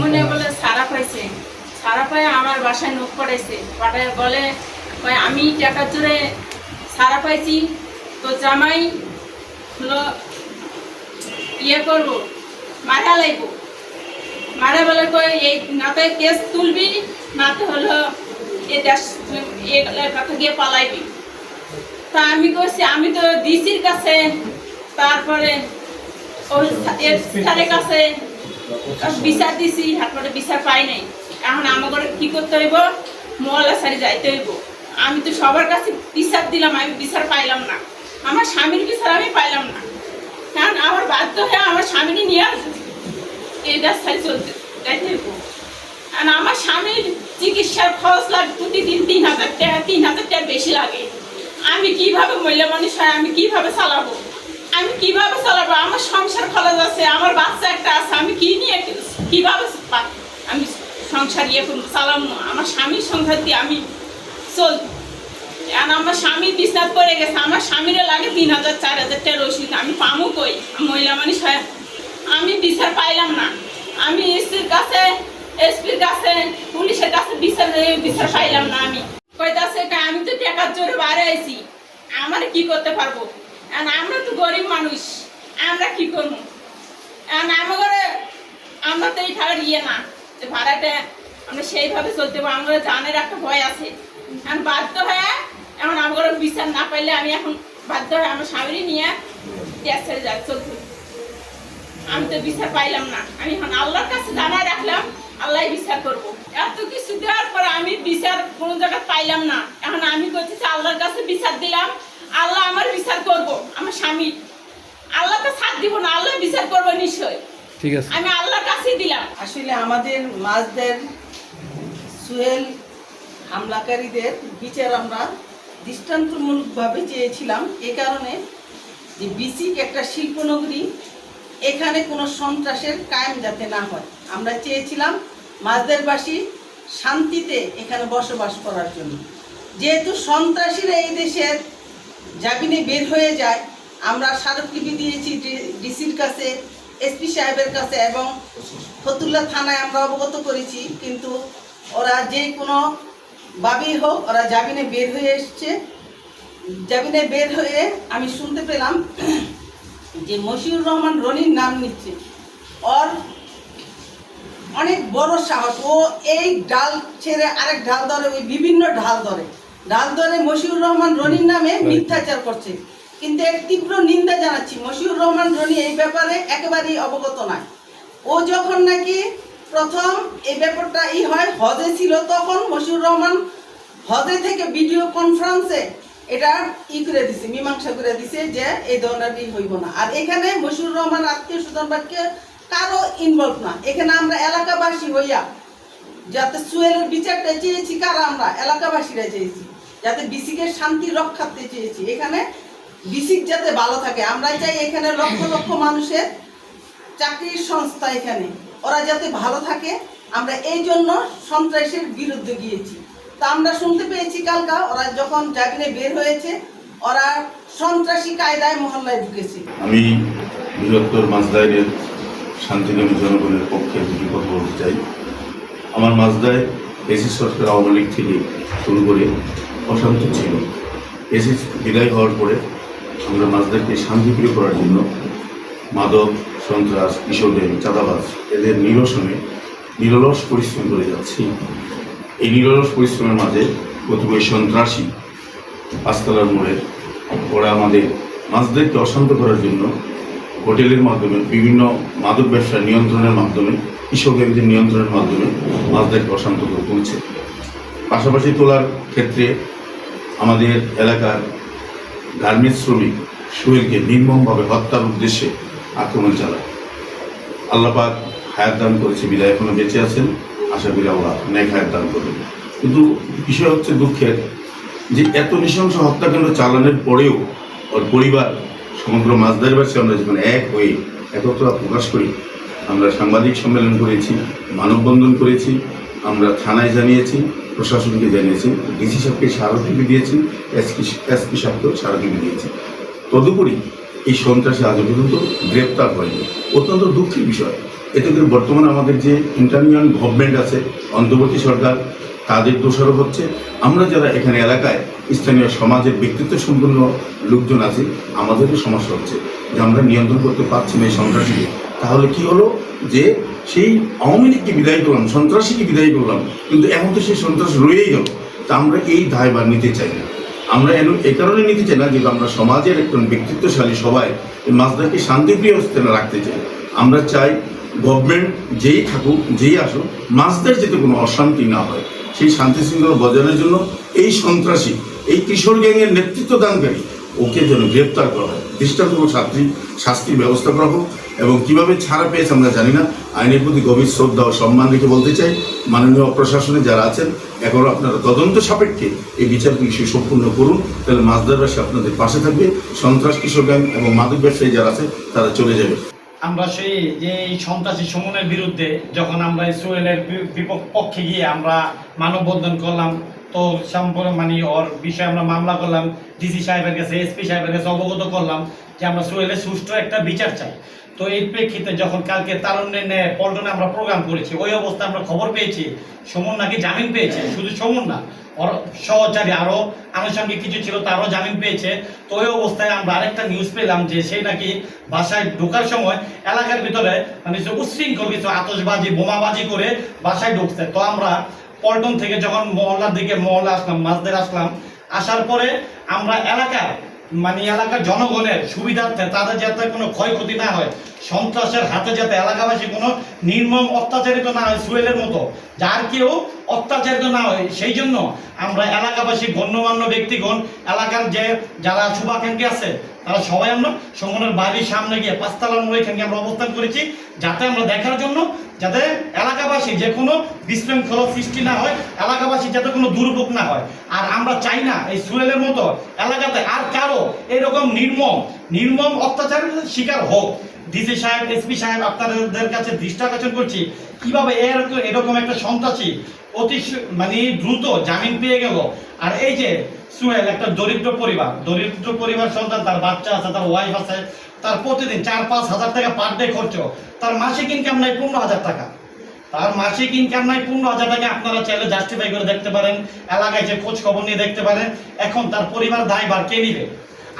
মনে বলে সারা পাইছে। সারা পায়ে আমার বাসায় নোখ পড়াইছে। পাঠায় বলে আমি টাকা জোরে সারা পাইছি, তো জামাই হলো ইয়ে করব, মারা লাগবো। মারা বলে কই এই নাতে কেস তুলবি, নাতে হলো এ দেশ কথা গিয়ে পালাইবি। তা আমি কইছি, আমি তো ডিসির কাছে, তারপরে ওই কাছে বিচার দিছি তারপরে বিচার পাই নাই। এখন আমাকে কি করতে হইব? মহল্লা সারি যাইতে হইব। আমি তো সবার কাছে বিচার দিলাম, আমি বিচার পাইলাম না। আমার স্বামীর বিচার আমি পাইলাম না। কারণ আমার বাধ্য হয়ে আমার স্বামীকে নিয়ে আসবে এই রাস্তায় চলতে যাইতে হইব। কারণ আমার স্বামীর চিকিৎসার খরচ লাগে, প্রতিদিন তিন হাজার টাকা, তিন হাজার টাকা বেশি লাগে। আমি কীভাবে মহিলা মানুষ হয় আমি কীভাবে চালাবো? আমি কীভাবে চালাবো? আমার সংসার খরচ আছে আমার বাচ্চা একটা আছে আমি কি নিয়ে কীভাবে আমি সংসার ইয়ে করব চালাবো? আমার স্বামীর সংসার দিয়ে আমি চল আর আমার স্বামী বিছনাথ পড়ে গেছে আমার স্বামীরে লাগে তিন হাজার চার হাজার টাকা রসিদ আমি পামু কই? মহিলা মানুষ আমি বিচার পাইলাম না। আমি এসপির কাছে এসপির কাছে পুলিশের কাছে বিচার বিচার পাইলাম না আমি। কইতাছে "কা, আমি তো টাকার জোরে বাইরে আইছি আমার কি করতে পারব? আমরা তো গরিব মানুষ, আমরা কি করব? আর আমাদের আমরা তো এই ভাড়ার ইয়ে না, যে ভাড়াটা আমরা সেইভাবে চলতে পারব আমাদের জানের একটা ভয় আছে। এখন বাধ্য হয়ে, এখন আমার বিচার না পাইলে আমি এখন বাধ্য হয়ে আমার স্বামী নিয়ে ছেড়ে যা, চলতে। আমি তো বিচার পাইলাম না। আমি এখন আল্লাহর কাছে জানাই রাখলাম, আল্লাহ বিচার করব। এত কিছু দেওয়ার পর আমি বিচার কোনো জায়গায় পাইলাম না। এখন আমি করতেছি আল্লাহর কাছে বিচার দিলাম আল্লাহ আমার বিচার করব আমার স্বামী। আল্লাহ তো সাথ দিব না আল্লাহ বিচার করব নিশ্চয়। ঠিক আছে। আমি আল্লাহর কাছেই দিলাম। আসলে আমাদের মাছদের সুহেল হামলাকারীদের বিচার আমরা দৃষ্টান্তমূলকভাবে চেয়েছিলাম এ কারণে যে বিসিক একটা শিল্পনগরী এখানে কোনো সন্ত্রাসের কায়েম যাতে না হয়। আমরা চেয়েছিলাম মাছদেরবাসী শান্তিতে এখানে বসবাস করার জন্য। যেহেতু সন্ত্রাসীরা এই দেশের জামিনে বের হয়ে যায়। আমরা স্মারকলিপি দিয়েছি ডিসির কাছে, এসপি সাহেবের কাছে এবং ফতুল্লা থানায় আমরা অবগত করেছি। কিন্তু ওরা যে কোনো ভাবেই হোক, ওরা জামিনে বের হয়ে এসছে। জামিনে বের হয়ে আমি শুনতে পেলাম যে মশিউর রহমান রনির নাম নিচ্ছে। ওর অনেক বড় সাহস। ও এই ডাল ছেড়ে আরেক ঢাল ধরে, ওই বিভিন্ন ঢাল ধরে। ডাল মশিউর রহমান রনির নামে মিথ্যাচার করছে। কিন্তু এর তীব্র নিন্দা জানাচ্ছি। মশিউর রহমান রনি এই ব্যাপারে একেবারেই অবগত নয়। ও যখন নাকি প্রথম এই ব্যাপারটা ই হয় হজে ছিল তখন মশিউর রহমান হজে থেকে ভিডিও কনফারেন্সে এটা ই করে দিছে মীমাংসা করে দিছে যে এই ধরনের ই হইব না। আর এখানে মশিউর রহমান আত্মীয় স্বজন বাক্যে কারও ইনভলভ না। এখানে আমরা এলাকাবাসী হইয়া যাতে সুয়েলের বিচারটা চেয়েছি কারা আমরা? এলাকাবাসীরা চেয়েছি। যাতে বিসিকের শান্তি রক্ষাতে চেয়েছি। এখানে বিসিক যাতে ভালো থাকে আমরা চাই এখানে লক্ষ লক্ষ মানুষের চাকরির সংস্থা এখানে। ওরা যাতে ভালো থাকে, আমরা এই জন্য সন্ত্রাসের বিরুদ্ধে গিয়েছি। তা আমরা শুনতে পেয়েছি কালকা, ওরা যখন জামিনে বের হয়েছে, ওরা সন্ত্রাসী কায়দায় মহল্লায় ঢুকেছে। আমি বৃহত্তর মাছদায়ের শান্তিকামী জনগণের পক্ষে দুটি কথা বলতে চাই। আমার মাছদায় এসি সরকার আওয়ামী লীগ থেকে শুরু করে অশান্ত ছিল। এসি বিদায় হওয়ার পরে আমরা মাছদারকে শান্তিপ্রিয় করার জন্য মাদক, সন্ত্রাস, কিশোরদের, চাঁদাবাজ, এদের নিরসনে নিরলস পরিশ্রম করে যাচ্ছি। এই নিরলস পরিশ্রমের মাঝে কতিপয় সন্ত্রাসী পাঁচতলার মোড়ে ওরা আমাদের মাছদেরকে অশান্ত করার জন্য হোটেলের মাধ্যমে, বিভিন্ন মাদক ব্যবসা নিয়ন্ত্রণের মাধ্যমে কৃষকদের নিয়ন্ত্রণের মাধ্যমে মাছদেরকে অশান্ত করে তুলছে। পাশাপাশি তোলার ক্ষেত্রে আমাদের এলাকার গার্মেন্টস শ্রমিক সোহেলকে নির্মমভাবে হত্যার উদ্দেশ্যে আক্রমণ চালায়। আল্লাপাক হায়াত দান করেছে, বিদায় এখনও বেঁচে আছেন। আশা করি আল্লাহ ন্যায় হায়াত দান করবেন। কিন্তু বিষয় হচ্ছে দুঃখের যে এত নৃশংস হত্যাকাণ্ড চালানোর পরেও ওর পরিবার সমগ্র মাছদারিবাসী আমরা যখন এক হয়ে একত্র প্রকাশ করি, আমরা সাংবাদিক সম্মেলন করেছি, মানববন্ধন করেছি, আমরা থানায় জানিয়েছি প্রশাসনকে জানিয়েছি, ডিসি সাহেবকে স্মারকলিপি দিয়েছি এসপি এসপি সাহেবকেও স্মারকলিপি দিয়েছি। তদুপরি এই সন্ত্রাসী আজ পর্যন্ত গ্রেপ্তার হয়নি। অত্যন্ত দুঃখের বিষয়। এতে করে বর্তমানে আমাদের যে ইন্টারনিয়ান গভর্নমেন্ট আছে, অন্তর্বর্তী সরকার, তাদের দোষারোপ হচ্ছে। আমরা যারা এখানে এলাকায় স্থানীয় সমাজের ব্যক্তিত্ব সম্পন্ন লোকজন আছে, আমাদেরও সমস্যা হচ্ছে যে আমরা নিয়ন্ত্রণ করতে পারছি না এই সন্ত্রাসীকে তাহলে কি হলো? যে সেই আওয়ামী লীগকে বিদায় করলাম, সন্ত্রাসীকে বিদায় করলাম, কিন্তু এখন তো সেই সন্ত্রাস রয়েই গেল। তা আমরা এই দায়ভার নিতে চাই না। আমরা এন এ কারণে নিতে চাই না যে আমরা সমাজের একজন ব্যক্তিত্বশালী সবাই মাছদাকে শান্তিপ্রিয় স্থানে রাখতে চাই। আমরা চাই গভর্নমেন্ট যেই থাকুক, যেই আসুক মাছদের যাতে কোনো অশান্তি না হয়। সেই শান্তি শৃঙ্খলা বজায়ের জন্য এই সন্ত্রাসী, এই কিশোর গ্যাংয়ের নেতৃত্ব দানকারী ওকে যেন গ্রেপ্তার করা হয়। দৃষ্টান্তমূলক ছাত্রী শাস্তির ব্যবস্থা করা হোক। এবং কীভাবে ছাড়া পেয়েছে আমরা জানি না। আইনের প্রতি গভীর শ্রদ্ধা ও সম্মান রেখে বলতে চাই, মাননীয় প্রশাসনে যারা আছেন, এখন আপনারা তদন্ত সাপেক্ষে এই বিচারগুলি সুসম্পূর্ণ করুন। তাহলে মাছদারবাসী আপনাদের পাশে থাকবে। সন্ত্রাস কিশোর গ্যাং এবং মাদক ব্যবসায়ী যারা আছে, তারা চলে যাবে। আমরা সেই, যে এই সন্ত্রাসী সমনের বিরুদ্ধে যখন আমরা ইসরায়েলের পক্ষে গিয়ে আমরা মানববন্ধন করলাম, তো সম্পূর্ণ মানে ওর বিষয়ে আমরা মামলা করলাম, ডিসি সাহেবের কাছে, এসপি সাহেবের কাছে অবগত করলাম যে আমরা সোহেলের সুষ্ঠু একটা বিচার চাই। তো এই প্রেক্ষিতে যখন কালকে তারুণ্যের ন্যায় পল্টনে আমরা প্রোগ্রাম করেছি, ওই অবস্থায় আমরা খবর পেয়েছি। সমন নাকি জামিন পেয়েছে? শুধু সমন না ওর সহচারী আরও আনুষঙ্গিক কিছু ছিল, তারও জামিন পেয়েছে। তো ওই অবস্থায় আমরা আরেকটা নিউজ পেলাম যে সে নাকি বাসায় ঢোকার সময় এলাকার ভিতরে মানে উচ্ছৃঙ্খল কিছু আতশবাজি, বোমাবাজি করে বাসায় ঢুকছে। তো আমরা পল্টন থেকে যখন মহল্লার দিকে মহল্লা আসলাম মাছদের আসলাম, আসার পরে আমরা এলাকার মানে এলাকার জনগণের সুবিধার্থে তাদের যাতে কোনো ক্ষয়ক্ষতি না হয়, সন্ত্রাসের হাতে যাতে এলাকাবাসী কোনো নির্মম অত্যাচারিত না হয় সুয়েলের মতো, যার কেউ অত্যাচারিত না হয়, সেই জন্য আমরা এলাকাবাসী, গণ্যমান্য ব্যক্তিগণ, এলাকার যে যারা শুভাকাঙ্ক্ষী আছে তারা সবাই আমরা সমনের বাড়ির সামনে গিয়ে পাঁচতলার মোড়ে এখানে আমরা অবস্থান করেছি, যাতে আমরা দেখার জন্য, যাতে এলাকাবাসী যে কোনো বিশৃঙ্খলা সৃষ্টি না হয়, এলাকাবাসী যাতে কোনো দুর্ভোগ না হয়। আর আমরা চাই না এই সুয়েলের মতো এলাকাতে আর কারও এরকম নির্মম নির্মম অত্যাচারের শিকার হোক। ডিসি সাহেব, এসপি সাহেব, আপনাদের কাছে দৃষ্টি আকর্ষণ করছি, কীভাবে এরকম এরকম একটা সন্ত্রাসী অতি মানে দ্রুত জামিন পেয়ে গেল। আর এই যে সুহেল, একটা দরিদ্র পরিবার। দরিদ্র পরিবার সন্তান, তার বাচ্চা আছে, তার ওয়াইফ আছে, তার প্রতিদিন চার, পাঁচ হাজার টাকা পার ডে খরচ তার মাসিক ইনকাম নাই পনেরো হাজার টাকা। তার মাসিক ইনকাম নাই পনেরো হাজার টাকা, আপনারা চাইলে জাস্টিফাই করে দেখতে পারেন। এলাকায় যে খোঁজ খবর নিয়ে দেখতে পারেন। এখন তার পরিবার দায়ভার কে নিবে?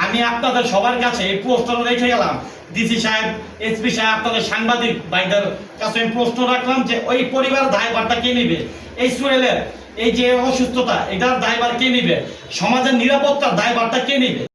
আমি আপনাদের সবার কাছে এই প্রশ্ন রেখে গেলাম। ডিসি সাহেব এসপি সাহেব, আপনাদের সাংবাদিক ভাইদের কাছে আমি প্রশ্ন রাখলাম যে ওই পরিবার দায়ভারটা কে নিবে? এই সুয়েলের এই যে অসুস্থতা এটার দায়ভার কে নিবে? সমাজের নিরাপত্তার দায়ভারটা কে নিবে?